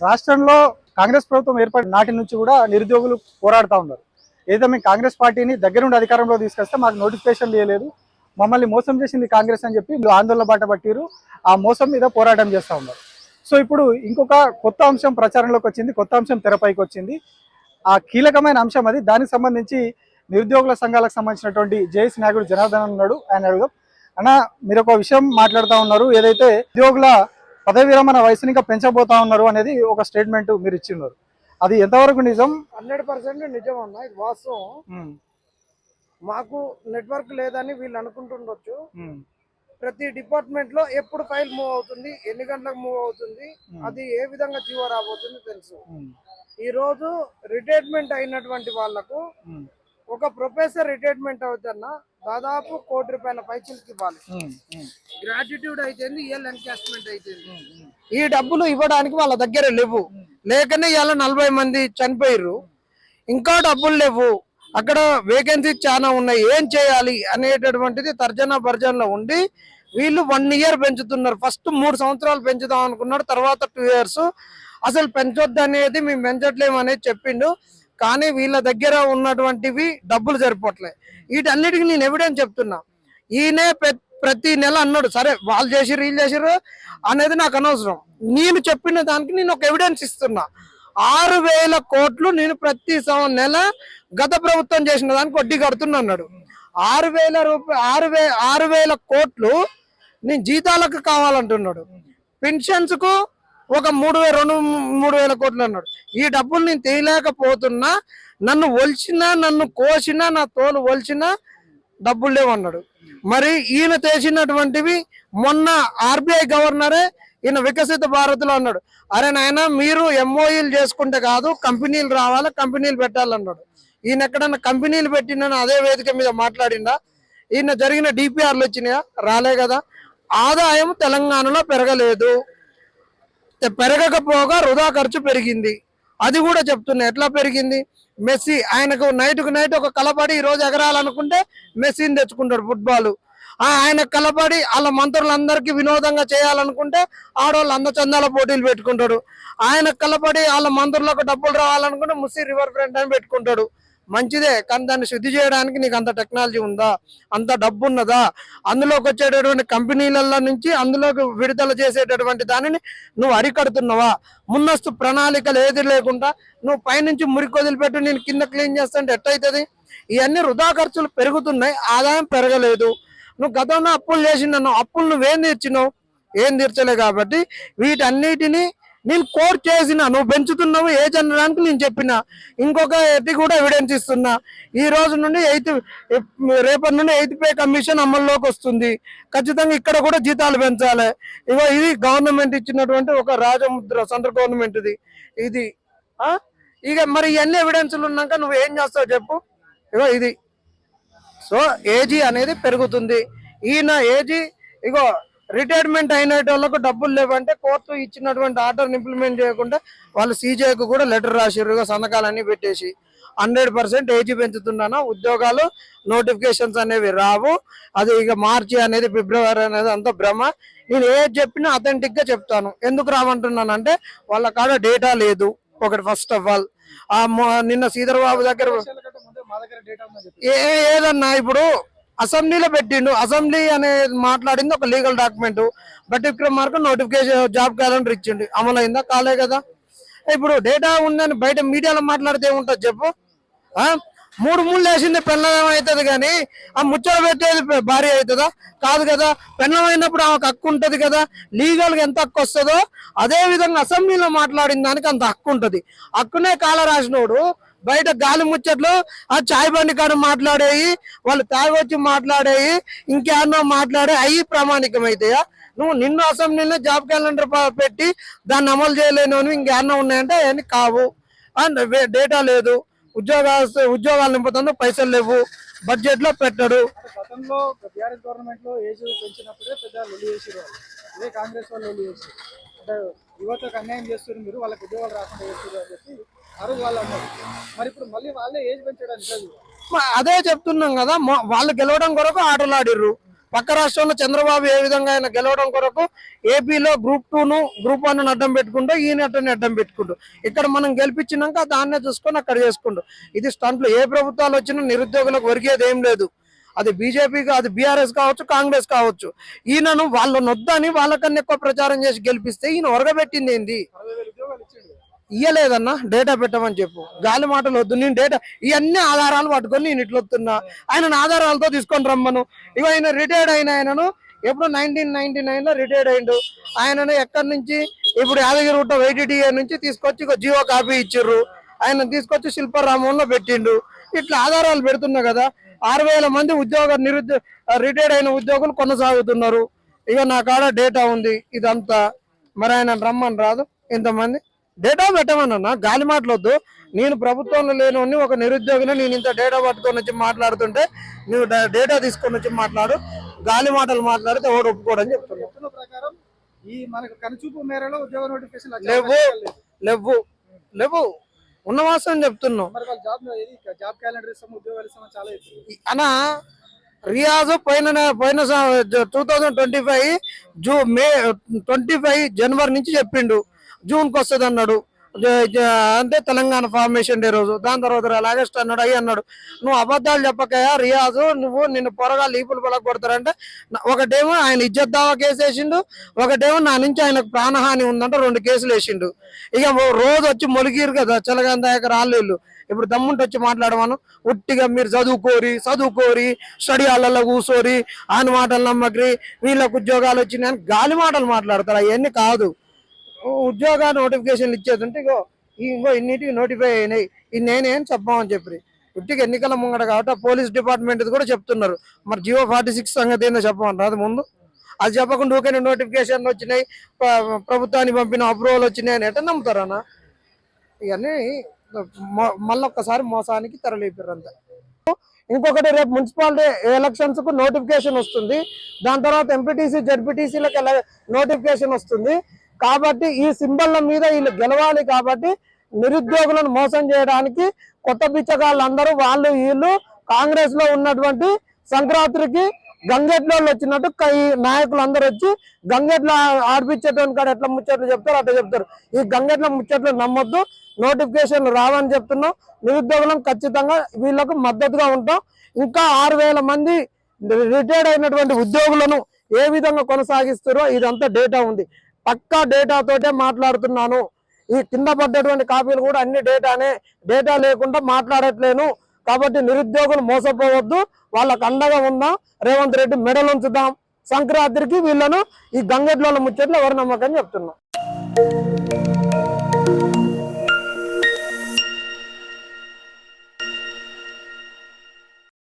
రాష్ట్రంలో కాంగ్రెస్ ప్రభుత్వం ఏర్పడిన నాటి నుంచి కూడా నిరుద్యోగులు పోరాడుతూ ఉన్నారు. ఏదో మేము కాంగ్రెస్ పార్టీని దగ్గరుండి అధికారంలో తీసుకొస్తే మాకు నోటిఫికేషన్ చేయలేదు మమ్మల్ని మోసం చేసింది కాంగ్రెస్ అని చెప్పి వీళ్ళు ఆందోళన బాట పట్టిరు ఆ మోసం మీద పోరాటం చేస్తూ ఉన్నారు. సో ఇప్పుడు ఇంకొక కొత్త అంశం ప్రచారంలోకి వచ్చింది. కొత్త అంశం తెరపైకి వచ్చింది. ఆ కీలకమైన అంశం అది. దానికి సంబంధించి నిరుద్యోగుల సంఘాలకు సంబంధించినటువంటి జేఎస్ నాయకుడు జనార్దన్ ఉన్నాడు. ఆయన అడుగుదాం. అన్న మీరు ఒక విషయం మాట్లాడుతూ ఉన్నారు. ఏదైతే ఉద్యోగుల పదవి విరమణ వయసుని ఇంకా పెంచబోతా ఉన్నారు అనేది ఒక స్టేట్మెంట్ మీరు ఇచ్చి ఉన్నారు అది ఎంతవరకు నిజం? హండ్రెడ్ పర్సెంట్ నిజం అన్న. ఇది వాస్తవం. మాకు నెట్వర్క్ లేదని వీళ్ళు అనుకుంటుండొచ్చు. ప్రతి డిపార్ట్మెంట్లో ఎప్పుడు ఫైల్ మూవ్ అవుతుంది ఎన్ని గంటలకు మూవ్ అవుతుంది అది ఏ విధంగా జీవో రాబోతుంది తెలుసు. ఈ రోజు రిటైర్మెంట్ అయినటువంటి వాళ్ళకు ఒక ప్రొఫెసర్ రిటైర్మెంట్ అవుతున్న దాదాపు కోటి రూపాయల పైసలకి ఇవ్వాలి. గ్రాట్యుట్యూడ్ అయితేంది ఇయల్ ఎన్కాస్ట్మెంట్ అయితేంది. ఈ డబ్బులు ఇవ్వడానికి వాళ్ళ దగ్గర లేవు. లేకనే ఇవాళ నలభై మంది చనిపోయారు ఇంకా డబ్బులు లేవు. అక్కడ వేకెన్సీస్ చాలా ఉన్నాయి. ఏం చేయాలి అనేటటువంటిది తర్జన భర్జనలో ఉండి వీళ్ళు వన్ ఇయర్ పెంచుతున్నారు. ఫస్ట్ మూడు సంవత్సరాలు పెంచుదాం అనుకున్నారు తర్వాత టూ ఇయర్స్ అసలు పెంచొద్దు అనేది మేము పెంచట్లేము అనేది చెప్పిండు. కానీ వీళ్ళ దగ్గర ఉన్నటువంటివి డబ్బులు సరిపోవట్లే వీటన్నిటికీ నేను ఎవిడెన్స్ చెప్తున్నా. ఈయనే ప్రతి నెల అన్నాడు సరే వాళ్ళు చేసిర్రు వీళ్ళు చేసిర్రు అనేది నాకు అనవసరం. నేను చెప్పిన దానికి నేను ఒక ఎవిడెన్స్ ఇస్తున్నా. ఆరు వేల కోట్లు నేను ప్రతి నెల గత ప్రభుత్వం చేసిన దానికి వడ్డీ కడుతున్నా అన్నాడు. ఆరు వేల రూపాయ ఆరు వే ఆరు వేల కోట్లు నేను జీతాలకు కావాలంటున్నాడు. పెన్షన్స్కు ఒక మూడు వేల రెండు మూడు వేల కోట్లు అన్నాడు. ఈ డబ్బులు నేను తీయలేకపోతున్నా నన్ను ఒలిచినా నన్ను కోసినా నా తోలు ఒలిచినా డబ్బులు లేవన్నాడు మరి ఈయన తెలిసినటువంటివి మొన్న ఆర్బీఐ గవర్నరే ఈయన వికసిత భారత్లో అన్నాడు. అరే నాయన మీరు ఎంఓఈలు చేసుకుంటే కాదు కంపెనీలు రావాలి కంపెనీలు పెట్టాలన్నాడు. ఈయన ఎక్కడన్నా కంపెనీలు పెట్టినని అదే వేదిక మీద మాట్లాడిందా ఈయన జరిగిన డిపిఆర్లు వచ్చినాయా? రాలే కదా. ఆదాయం తెలంగాణలో పెరగలేదు. పెరగకపోగా వృధా ఖర్చు పెరిగింది. అది కూడా చెప్తున్నా ఎట్లా పెరిగింది? మెస్సీ ఆయనకు నైట్కు నైట్ ఒక కలపడి ఈ రోజు ఎగరాలనుకుంటే మెస్సీని తెచ్చుకుంటాడు ఫుట్బాల్. ఆ ఆయన కలపడి వాళ్ళ మంత్రులందరికీ వినోదంగా చేయాలనుకుంటే ఆడవాళ్ళు అందచందాల పోటీలు పెట్టుకుంటాడు. ఆయన కలపడి వాళ్ళ మంత్రులకు డబ్బులు రావాలనుకుంటే ముస్సి రివర్ ఫ్రంట్ అని పెట్టుకుంటాడు. మంచిదే కానీ దాన్ని శుద్ధి చేయడానికి నీకు అంత టెక్నాలజీ ఉందా? అంత డబ్బు ఉన్నదా అందులోకి వచ్చేటటువంటి కంపెనీలలో నుంచి అందులోకి విడుదల చేసేటటువంటి దానిని నువ్వు అరికడుతున్నావా? ముందస్తు ప్రణాళికలు ఏది లేకుండా నువ్వు పైనుంచి మురికి వదిలిపెట్టి నేను కింద క్లీన్ చేస్తుంటే ఎట్టయితుంది? ఇవన్నీ వృధా ఖర్చులు పెరుగుతున్నాయి ఆదాయం పెరగలేదు. నువ్వు గతంలో అప్పులు చేసినాను అప్పులు నువ్వేం తీర్చినావు? ఏం తీర్చలే కాబట్టి వీటన్నిటిని నేను కోర్ట్ చేసిన నువ్వు పెంచుతున్నావు ఏజ్ అనడానికి నేను చెప్పిన ఇంకొక ఎత్తి కూడా ఎవిడెన్స్ ఇస్తున్నా. ఈ రోజు నుండి ఎయిత్ రేపటి నుండి ఎయిత్ పే కమిషన్ అమల్లోకి వస్తుంది. ఖచ్చితంగా ఇక్కడ కూడా జీతాలు పెంచాలి. ఇగో ఇది గవర్నమెంట్ ఇచ్చినటువంటి ఒక రాజముద్ర సెంట్రల్ గవర్నమెంట్ది ఇది. ఇది ఇక మరి ఇవన్నీ ఎవిడెన్స్లు ఉన్నాక నువ్వు ఏం చేస్తావు చెప్పు? ఇగో ఇది. సో ఏజీ అనేది పెరుగుతుంది. ఈయన ఏజీ ఇగో రిటైర్మెంట్ అయిన వాళ్ళకు డబ్బులు లేవంటే కోర్టు ఇచ్చినటువంటి ఆర్డర్ ఇంప్లిమెంట్ చేయకుండా వాళ్ళు సీజేకు కూడా లెటర్ రాసిర్రు ఇగో సంతకాలన్నీ పెట్టేసి హండ్రెడ్ పర్సెంట్ ఏజీ పెంచుతున్నాను? ఉద్యోగాలు నోటిఫికేషన్స్ అనేవి రావు. అది ఇక మార్చి అనేది ఫిబ్రవరి అనేది అంత భ్రమ. నేను ఏది చెప్పినా అథెంటిక్గా చెప్తాను. ఎందుకు రామంటున్నానంటే వాళ్ళ కాడ డేటా లేదు. ఒకటి ఫస్ట్ ఆఫ్ ఆల్ నిన్న శ్రీధర్ బాబు దగ్గర ఏదన్నా ఇప్పుడు అసెంబ్లీలో పెట్టిండు. అసెంబ్లీ అనే మాట్లాడింది ఒక legal document. But Vikramarka notification job calendar ఇచ్చిండు. అమలైందా? కాలే కదా. ఇప్పుడు డేటా ఉందని బయట మీడియాలో మాట్లాడితే ఏముంటుంది చెప్పు? మూడు మూడు వేసింది పెళ్ళం అవుతుంది కానీ ఆ ముచ్చట పెట్టేది భార్య అవుతుందా? కాదు కదా. పెళ్ళం అయినప్పుడు ఆమెకు హక్కు ఉంటుంది కదా. లీగల్గా ఎంత హక్కు వస్తుందో అదే విధంగా అసెంబ్లీలో మాట్లాడిన దానికి అంత హక్కు ఉంటుంది. హక్కునే కాల రాసినోడు బయట గాలి ముచ్చట్లు ఆ చాయ్ బండి కాడ మాట్లాడేయి వాళ్ళు తాగొచ్చి మాట్లాడేయి ఇంకేమన్నా మాట్లాడే అవి ప్రామాణికం అవుతాయా నువ్వు నిన్ను అసెంబ్లీలో జాబ్ క్యాలెండర్ పెట్టి దాన్ని అమలు చేయలేను ఇంకేమన్నా ఉన్నాయంటే అవన్నీ కావు. అండ్ డేటా లేదు. ఉద్యోగాలు ఉద్యోగాలు నింపుతుంది పైసలు లేవు. బడ్జెట్లో పెట్టడు గవర్నమెంట్లో ఏజ్ పెంచినప్పుడే పెద్ద కాంగ్రెస్ వాళ్ళు అంటే యువతకు అన్యాయం చేస్తారు మీరు వాళ్ళకి ఉద్యోగాలు రాకుండా చేస్తారు అని చెప్పి ఆ రోజు వాళ్ళు అన్నారు. మరి ఇప్పుడు మళ్ళీ వాళ్ళే ఏజ్ పెంచడానికి అదే చెప్తున్నాం కదా వాళ్ళు గెలవడం కొరకు ఆటలు ఆడిర్రు. పక్క రాష్ట్రంలో చంద్రబాబు ఏ విధంగా ఆయన గెలవడం కొరకు ఏపీలో గ్రూప్ టూను గ్రూప్ వన్ అడ్డం పెట్టుకుంటూ ఈయన నెట్ని అడ్డం పెట్టుకుంటూ. ఇక్కడ మనం గెలిపించినాక దాన్నే చూసుకొని అక్కడ చేసుకుంటూ. ఇది స్టంట్లు ఏ ప్రభుత్వాలు వచ్చినా నిరుద్యోగులకు ఒరిగేది ఏం లేదు. అది బీజేపీ అది బీఆర్ఎస్ కావచ్చు కాంగ్రెస్ కావచ్చు. ఈయనను వాళ్ళ నొద్దని వాళ్ళకన్నా ఎక్కువ ప్రచారం చేసి గెలిపిస్తే ఈయన ఒరగబెట్టింది ఏంది? ఇయ్యలేదన్నా డేటా పెట్టమని చెప్పు. గాలి మాటలు వద్దు నేను డేటా ఇవన్నీ ఆధారాలు పట్టుకొని నేను ఇట్లా వస్తున్నా. ఆయన ఆధారాలతో తీసుకొని రమ్మను. ఇక ఆయన రిటైర్డ్ అయిన ఆయనను ఎప్పుడు నైన్టీన్ నైన్టీ నైన్లో రిటైర్డ్ అయిండు. ఆయనను ఎక్కడి నుంచి ఇప్పుడు యాదగిరి గుట్ట వైటీటీఏ నుంచి తీసుకొచ్చి జియో కాపీ ఇచ్చిర్రు. ఆయన తీసుకొచ్చి శిల్పరామంలో పెట్టిండు. ఇట్లా ఆధారాలు పెడుతున్నా కదా ఆరు వేల మంది ఉద్యోగ నిరుద్యోగ రిటైర్డ్ అయిన ఉద్యోగులు కొనసాగుతున్నారు. ఇక నా కాడ డేటా ఉంది ఇదంతా. మరి ఆయన రమ్మని రాదు ఇంతమంది. డేటా పెట్టమన్నా గాలి మాటలొద్దు. నేను ప్రభుత్వంలో లేని ఒక నిరుద్యోగిని నేను ఇంత డేటా పట్టుకొని వచ్చి మాట్లాడుతుంటే నువ్వు డేటా తీసుకొని వచ్చి మాట్లాడు గాలి మాటలు మాట్లాడితే ఎవడు ఒప్పుకోడని చెప్తున్నా. చెప్తున్న ప్రకారం ఈ మనకు కనుచూపు మేరలో ఉద్యోగ నోటిఫికేషన్ లేవు లేవు లేవు. ఉన్న వాస్తవం అనా రియాజ్ పోయిన నె- పోయిన టూ థౌజండ్ ట్వంటీ ఫైవ్ జూ మే ట్వంటీ ఫైవ్ జనవరి నుంచి చెప్పిండు. జూన్కి వస్తుంది అన్నాడు అంటే తెలంగాణ ఫార్మేషన్ డే రోజు. దాని తర్వాత ఆగస్ట్ అన్నాడు అయ్యి అన్నాడు నువ్వు అబద్ధాలు చెప్పకయా రియాజు నువ్వు నిన్ను పొరగా లీపులు పొలగ కొడతారంటే ఒకటేమో ఆయన ఇజ్జత్ దావా కేసు వేసిండు ఒకటేమో నా నుంచి ఆయనకు ప్రాణహాని ఉందంటే రెండు కేసులు వేసిండు. ఇక ఓ రోజు వచ్చి మొలిగిరు కదా చలగందాయక రాళ్ళు వీళ్ళు. ఇప్పుడు దమ్ముంటి వచ్చి మాట్లాడమను ఉట్టిగా మీరు చదువుకోరి చదువుకోరి స్టడీ హాళ్ళల్లో కూర్చోరి ఆని మాటలు నమ్మకరి వీళ్ళకు ఉద్యోగాలు వచ్చినాయని గాలి మాటలు మాట్లాడతారు అవన్నీ కాదు. ఉద్యోగ నోటిఫికేషన్లు ఇచ్చేదంటే ఇగో ఇంకో ఇన్నిటికి నోటిఫై అయినాయి. ఇది నేనేం చెప్పమని చెప్పి ఉట్టిగా ఎన్నికల ముంగడ కాబట్టి పోలీస్ డిపార్ట్మెంట్ కూడా చెప్తున్నారు. మరి జియో ఫార్టీ సిక్స్ సంగతి ఏందో చెప్పమంటారు అది ముందు. అది చెప్పకుండా ఊకే నోటిఫికేషన్లు వచ్చినాయి. ప్రభుత్వాన్ని ప్రభుత్వానికి పంపిన అప్రూవల్ వచ్చినాయి అని ఎట్లా నమ్ముతారన్నా ఇవన్నీ మళ్ళీ మళ్ళొక్కసారి మోసానికి తరలిపారు ఇంకొకటి రేపు మున్సిపాలిటీ ఎలక్షన్స్కు నోటిఫికేషన్ వస్తుంది. దాని తర్వాత ఎంపీటీసీ జడ్పీటీసీలకు నోటిఫికేషన్ వస్తుంది. కాబట్టి ఈ సింబల్ల మీద వీళ్ళు గెలవాలి కాబట్టి నిరుద్యోగులను మోసం చేయడానికి కొత్త బిచ్చగాళ్ళందరూ వాళ్ళు వీళ్ళు కాంగ్రెస్లో ఉన్నటువంటి సంక్రాంతికి గంగెట్లో వచ్చినట్టు ఈ నాయకులు అందరూ వచ్చి గంగెట్లో ఆడిపించేటువంటి కాడ ఎట్లా ముచ్చట్లు చెప్తారు అట్లా చెప్తారు. ఈ గంగెట్ల ముచ్చట్లు నమ్మొద్దు నోటిఫికేషన్ రావని చెప్తున్నాం. నిరుద్యోగులం ఖచ్చితంగా వీళ్ళకు మద్దతుగా ఉంటాం. ఇంకా ఆరు వేల మంది రిటైర్డ్ అయినటువంటి ఉద్యోగులను ఏ విధంగా కొనసాగిస్తారో ఇదంతా డేటా ఉంది. పక్కా డేటాతోటే మాట్లాడుతున్నాను. ఈ కింద పడ్డటువంటి కాపీలు కూడా అన్ని డేటానే డేటా లేకుండా మాట్లాడట్లేను. కాబట్టి నిరుద్యోగులు మోసపోవద్దు. వాళ్ళకు అండగా ఉందాం. రేవంత్ రెడ్డి మెడలు ఉంచుదాం. సంక్రాంతికి వీళ్ళను ఈ గంగెడ్ల ముచ్చట్లు ఎవరు నమ్మకం చెప్తున్నాం?